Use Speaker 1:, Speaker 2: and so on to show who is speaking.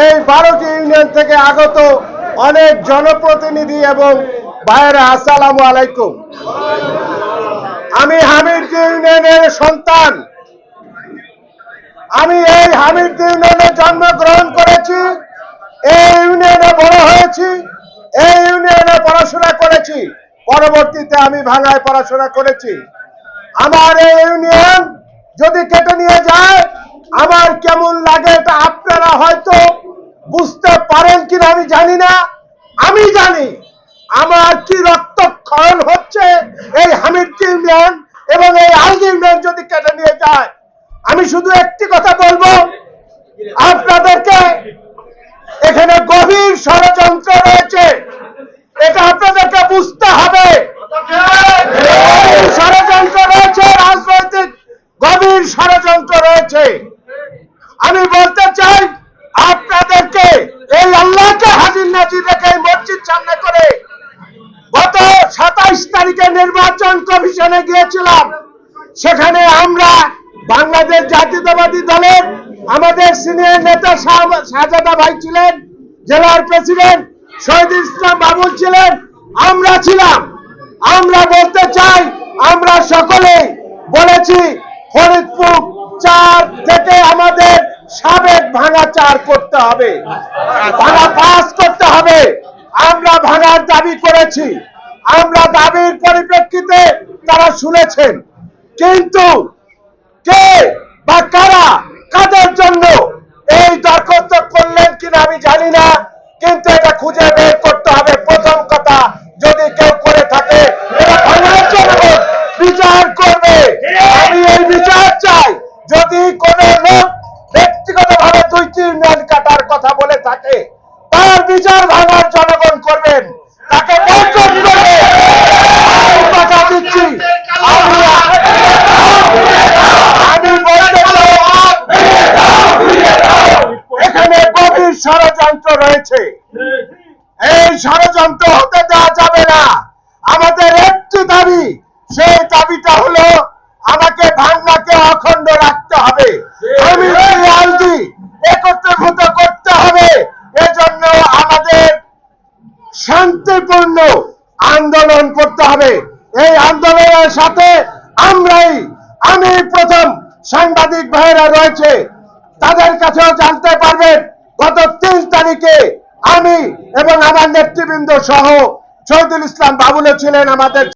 Speaker 1: এই বারোটি ইউনিয়ন থেকে আগত অনেক জনপ্রতিনিধি এবং ভাইয়েরা, আসসালামু আলাইকুম। আমি হামিদ ইউনিয়নের সন্তান। আমি এই হামিদ ইউনিয়নে জন্মগ্রহণ করেছি, এই ইউনিয়নে বড় হয়েছি, এই ইউনিয়নে পড়াশোনা করেছি। পরবর্তীতে আমি ভাঙায় পড়াশোনা করেছি। আমার এই ইউনিয়ন যদি কেটে নিয়ে যায়, আমার কেমন লাগে এটা আপনারা হয়তো বুঝতে পারেন কিনা আমি জানি না আমি জানি আমার কি রক্তক্ষরণ হচ্ছে এই হামিদ ইউনিয়ন এবং এই আলদি ইউনিয়ন যদি কেটে নিয়ে যায়। আমি শুধু একটি কথা বলব, আপনাদেরকে এখানে গভীর ষড়যন্ত্র রয়েছে। এটা আপনাদেরকে বুঝতে হবে। ষড়যন্ত্র রয়েছে, রাজনৈতিক গভীর ষড়যন্ত্র রয়েছে। আমি বলতে চাই, আপনাদেরকে এই আল্লাহকে হাজির নাজির রেখে মসজিদ সামনে করে গত সাতাইশ তারিখে নির্বাচন কমিশনে গিয়েছিলাম। সেখানে আমরা বাংলাদেশ জাতীয়তাবাদী দলের আমাদের সিনিয়র নেতা শাহজাদা ভাই ছিলেন, জেলার প্রেসিডেন্ট শহীদ ইসলাম বাবুল ছিলেন, আমরা ছিলাম। আমরা বলতে চাই, আমরা সকলেই বলেছি, ফরিদপুর চার থেকে আমাদের সাবেক ভাঙা চার করতে হবে। ভাঙা পাস করতে হবে। আমরা ভাঙার দাবি করেছি। আমরা দাবির পরিপ্রেক্ষিতে তারা শুনেছেন। কিন্তু কে বা কারা, কাদের জন্য এই দরখাস্ত করলেন কিনা আমি জানি না। কিন্তু এটা খুঁজে বের করতে হবে। প্রথম কথা, যদি কেউ করে থাকে বিচার করবে। আমি এই বিচার চাই। যদি কোনো লোক ব্যক্তিগতভাবে দুই তিন কাটার কথা বলে থাকে, তার বিচার ভাঙার জনগণ করবেন তাকে বয়কট করবে আমি কথা দিচ্ছি আমি আমি বলতে চাই, এখানে গভীর ষড়যন্ত্র রয়েছে। এই ষড়যন্ত্র হতে দেওয়া যাবে না। আমাদের একটি দাবি, সেই দাবিটা হলো আমাকে ভাঙ্গাকে অখণ্ড রাখতে হবে। আমি আলদি একত্রীভূত করতে হবে। এজন্য আমাদের শান্তিপূর্ণ আন্দোলন করতে হবে। এই আন্দোলনের সাথে আমরাই, আমি প্রথম সাংবাদিক ভাইয়েরা রয়েছে, তাদের কাছেও জানতে পারবেন গত তিন তারিখে আমি এবং আমার নেতৃবৃন্দ সহ শহীদুল ইসলাম বাবুলে ছিলেন আমাদের